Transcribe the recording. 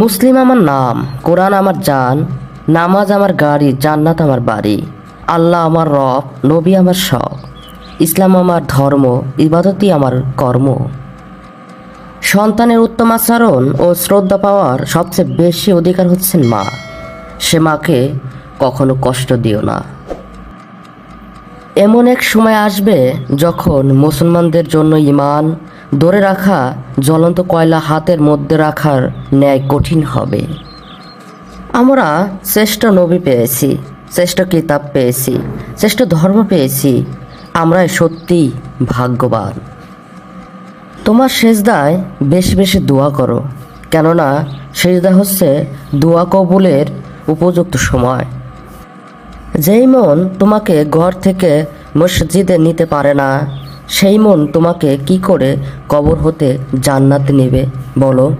মুসলিম আমার নাম, কোরআন আমার জান, নামাজ আমার গাড়ি, জান্নাত আমার বাড়ি, আল্লাহ আমার রব, নবী আমার শখ, ইসলাম আমার ধর্ম, ইবাদতই আমার কর্ম। সন্তানের উত্তম আচরণ ও শ্রদ্ধা পাওয়ার সবচেয়ে বেশি অধিকার হচ্ছেন মা। সে মাকে কখনো কষ্ট দিও না। এমন এক সময় আসবে যখন মুসলমানদের জন্য ইমান ধরে রাখা জ্বলন্ত কয়লা হাতের মধ্যে রাখার ন্যায় কঠিন হবে। আমরা শ্রেষ্ঠ নবী পেয়েছি, শ্রেষ্ঠ কিতাব পেয়েছি, শ্রেষ্ঠ ধর্ম পেয়েছি, আমরাই সত্যি ভাগ্যবান। তোমার সেজদায় বেশি বেশি দোয়া করো, কেননা সেজদা হচ্ছে দোয়া কবুলের উপযুক্ত সময়। যেই মন তোমাকে ঘর থেকে মসজিদে নিতে পারে না সেই মন তোমাকে কি করে কবর হতে জান্নাত নেবে বলো?